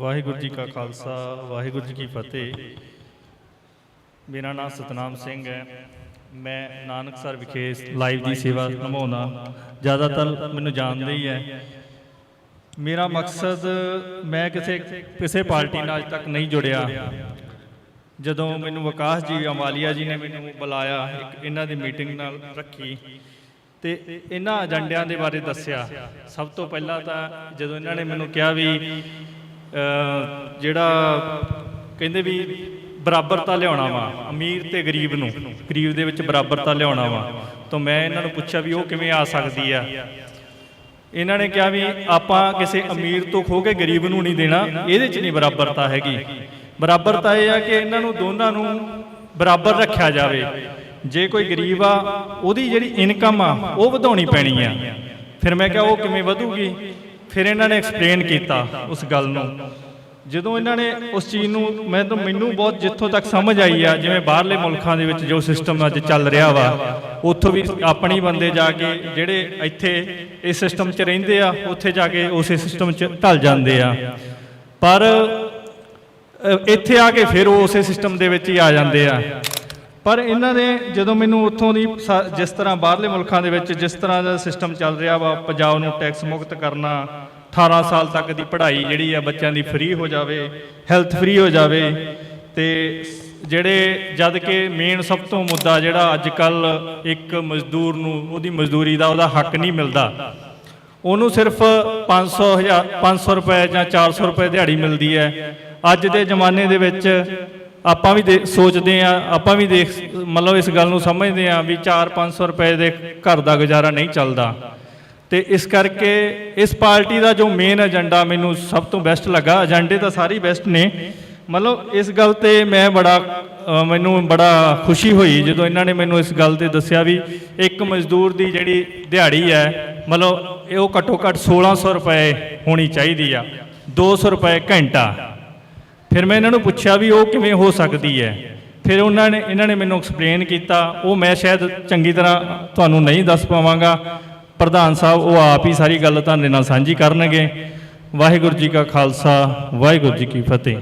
ਵਾਹਿਗੁਰੂ ਜੀ ਕਾ ਖਾਲਸਾ, ਵਾਹਿਗੁਰੂ ਜੀ ਕੀ ਫਤਿਹ। ਮੇਰਾ ਨਾਮ ਸਤਨਾਮ ਸਿੰਘ ਹੈ। ਮੈਂ ਨਾਨਕਸਰ ਵਿਖੇ ਲਾਈਵ ਦੀ ਸੇਵਾ ਨਿਭਾਉਣਾ ਜ਼ਿਆਦਾਤਰ ਮੈਨੂੰ ਜਾਣਦੇ ਹੀ ਹੈ। ਮੇਰਾ ਮਕਸਦ ਮੈਂ ਕਿਸੇ ਕਿਸੇ ਪਾਰਟੀ ਨਾਲ ਅੱਜ ਤੱਕ ਨਹੀਂ ਜੁੜਿਆ। ਜਦੋਂ ਮੈਨੂੰ ਵਿਕਾਸ ਜੀ ਅਮਾਲੀਆ ਜੀ ਨੇ ਮੈਨੂੰ ਬੁਲਾਇਆ, ਇੱਕ ਇਹਨਾਂ ਦੀ ਮੀਟਿੰਗ ਨਾਲ ਰੱਖੀ, ਤੇ ਇਹਨਾਂ ਏਜੰਡਿਆਂ ਦੇ ਬਾਰੇ ਦੱਸਿਆ। ਸਭ ਤੋਂ ਪਹਿਲਾਂ ਤਾਂ ਜਦੋਂ ਇਹਨਾਂ ਨੇ ਮੈਨੂੰ ਕਿਹਾ ਵੀ ਜਿਹੜਾ ਕਹਿੰਦੇ ਵੀ ਬਰਾਬਰਤਾ ਲਿਆਉਣਾ ਵਾ, ਅਮੀਰ ਤੇ ਗਰੀਬ ਨੂੰ, ਗਰੀਬ ਦੇ ਵਿੱਚ ਬਰਾਬਰਤਾ ਲਿਆਉਣਾ ਵਾ। ਤਾਂ ਮੈਂ ਇਹਨਾਂ ਨੂੰ ਪੁੱਛਿਆ ਵੀ ਉਹ ਕਿਵੇਂ ਆ ਸਕਦੀ ਆ। ਇਹਨਾਂ ਨੇ ਕਿਹਾ ਵੀ ਆਪਾਂ ਕਿਸੇ ਅਮੀਰ ਤੋਂ ਖੋ ਕੇ ਗਰੀਬ ਨੂੰ ਨਹੀਂ ਦੇਣਾ, ਇਹਦੇ 'ਚ ਨਹੀਂ ਬਰਾਬਰਤਾ ਹੈਗੀ। ਬਰਾਬਰਤਾ ਇਹ ਆ ਕਿ ਇਹਨਾਂ ਨੂੰ ਦੋਨਾਂ ਨੂੰ ਬਰਾਬਰ ਰੱਖਿਆ ਜਾਵੇ। ਜੇ ਕੋਈ ਗਰੀਬ ਆ, ਉਹਦੀ ਜਿਹੜੀ ਇਨਕਮ ਆ, ਉਹ ਵਧਾਉਣੀ ਪੈਣੀ ਆ। ਫਿਰ ਮੈਂ ਕਿਹਾ ਉਹ ਕਿਵੇਂ ਵਧੂਗੀ? ਫਿਰ ਇਹਨਾਂ ਨੇ ਐਕਸਪਲੇਨ ਕੀਤਾ ਉਸ ਗੱਲ ਨੂੰ। ਜਦੋਂ ਇਹਨਾਂ ਨੇ ਉਸ ਚੀਜ਼ ਨੂੰ, ਮੈਂ ਤਾਂ ਮੈਨੂੰ ਬਹੁਤ ਜਿੱਥੋਂ ਤੱਕ ਸਮਝ ਆਈ ਆ, ਜਿਵੇਂ ਬਾਹਰਲੇ ਮੁਲਕਾਂ ਦੇ ਵਿੱਚ ਜੋ ਸਿਸਟਮ ਅੱਜ ਚੱਲ ਰਿਹਾ ਵਾ, ਉੱਥੋਂ ਵੀ ਆਪਣੀ ਬੰਦੇ ਜਾ ਕੇ ਜਿਹੜੇ ਇੱਥੇ ਇਸ ਸਿਸਟਮ 'ਚ ਰਹਿੰਦੇ ਆ, ਉੱਥੇ ਜਾ ਕੇ ਉਸੇ ਸਿਸਟਮ 'ਚ ਢਲ ਜਾਂਦੇ ਆ। ਪਰ ਇੱਥੇ ਆ ਕੇ ਫਿਰ ਉਹ ਉਸੇ ਸਿਸਟਮ ਦੇ ਵਿੱਚ ਹੀ ਆ ਜਾਂਦੇ ਆ। ਪਰ ਇਹਨਾਂ ਨੇ ਜਦੋਂ ਮੈਨੂੰ ਉੱਥੋਂ ਦੀ ਸਾ- ਜਿਸ ਤਰ੍ਹਾਂ ਬਾਹਰਲੇ ਮੁਲਕਾਂ ਦੇ ਵਿੱਚ ਜਿਸ ਤਰ੍ਹਾਂ ਦਾ ਸਿਸਟਮ ਚੱਲ ਰਿਹਾ ਵਾ, ਪੰਜਾਬ ਨੂੰ ਟੈਕਸ ਮੁਕਤ ਕਰਨਾ 18 ਸਾਲ ਤੱਕ ਦੀ ਪੜ੍ਹਾਈ ਜਿਹੜੀ ਆ ਬੱਚਿਆਂ ਦੀ ਫ੍ਰੀ ਹੋ ਜਾਵੇ ਹੈਲਥ ਫ੍ਰੀ ਹੋ ਜਾਵੇ, ਤੇ ਜਿਹੜੇ ਜਦ ਕਿ ਮੇਨ ਸਭ ਤੋਂ ਮੁੱਦਾ ਜਿਹੜਾ ਅੱਜ ਕੱਲ ਇੱਕ ਮਜ਼ਦੂਰ ਨੂੰ, ਉਹਦੀ ਮਜ਼ਦੂਰੀ ਦਾ ਉਹਦਾ ਹੱਕ ਨਹੀਂ ਮਿਲਦਾ। ਉਹਨੂੰ ਸਿਰਫ 500 ਹਜ਼ਾਰ 500 ਰੁਪਏ ਜਾਂ 400 ਰੁਪਏ ਦਿਹਾੜੀ ਮਿਲਦੀ ਹੈ। ਅੱਜ ਦੇ ਜ਼ਮਾਨੇ ਦੇ ਵਿੱਚ ਆਪਾਂ ਵੀ ਦੇ- ਸੋਚਦੇ ਆ ਆਪਾਂ ਵੀ ਦੇਖ, ਮਤਲਬ ਇਸ ਗੱਲ ਨੂੰ ਸਮਝਦੇ ਆ ਵੀ 4-500 ਰੁਪਏ ਦੇ ਘਰ ਦਾ ਗੁਜ਼ਾਰਾ ਨਹੀਂ ਚੱਲਦਾ। ਤੇ ਇਸ ਕਰਕੇ ਇਸ ਪਾਰਟੀ ਦਾ ਜੋ ਮੇਨ ਏਜੰਡਾ ਮੈਨੂੰ ਸਭ ਤੋਂ ਬੈਸਟ ਲੱਗਾ। ਏਜੰਡੇ ਤਾਂ ਸਾਰੇ ਬੈਸਟ ਨੇ। ਮਤਲਬ ਇਸ ਗੱਲ ਤੇ ਮੈਂ ਬੜਾ ਮੈਨੂੰ ਬੜਾ ਖੁਸ਼ੀ ਹੋਈ ਜਦੋਂ ਇਹਨਾਂ ਨੇ ਮੈਨੂੰ ਇਸ ਗੱਲ ਤੇ ਦੱਸਿਆ ਵੀ ਇੱਕ ਮਜ਼ਦੂਰ ਦੀ ਜਿਹੜੀ ਦਿਹਾੜੀ ਹੈ, ਮਤਲਬ ਇਹ ਉਹ ਘੱਟੋ ਘੱਟ 1600 ਰੁਪਏ ਹੋਣੀ ਚਾਹੀਦੀ ਆ। 200 ਰੁਪਏ ਘੰਟਾ। ਫਿਰ ਮੈਂ ਇਹਨਾਂ ਨੂੰ ਪੁੱਛਿਆ ਵੀ ਉਹ ਕਿਵੇਂ ਹੋ ਸਕਦੀ ਹੈ। ਫਿਰ ਉਹਨਾਂ ਨੇ, ਇਹਨਾਂ ਨੇ ਮੈਨੂੰ ਐਕਸਪਲੇਨ ਕੀਤਾ। ਉਹ ਮੈਂ ਸ਼ਾਇਦ ਚੰਗੀ ਤਰ੍ਹਾਂ ਤੁਹਾਨੂੰ ਨਹੀਂ ਦੱਸ ਪਾਵਾਂਗਾ। ਪ੍ਰਧਾਨ ਸਾਹਿਬ, ਉਹ ਆਪ ਹੀ ਸਾਰੀ ਗੱਲ ਤੁਹਾਡੇ ਨਾਲ ਸਾਂਝੀ ਕਰਨਗੇ। ਵਾਹਿਗੁਰੂ ਜੀ ਕਾ ਖਾਲਸਾ, ਵਾਹਿਗੁਰੂ ਜੀ ਕੀ ਫਤਿਹ।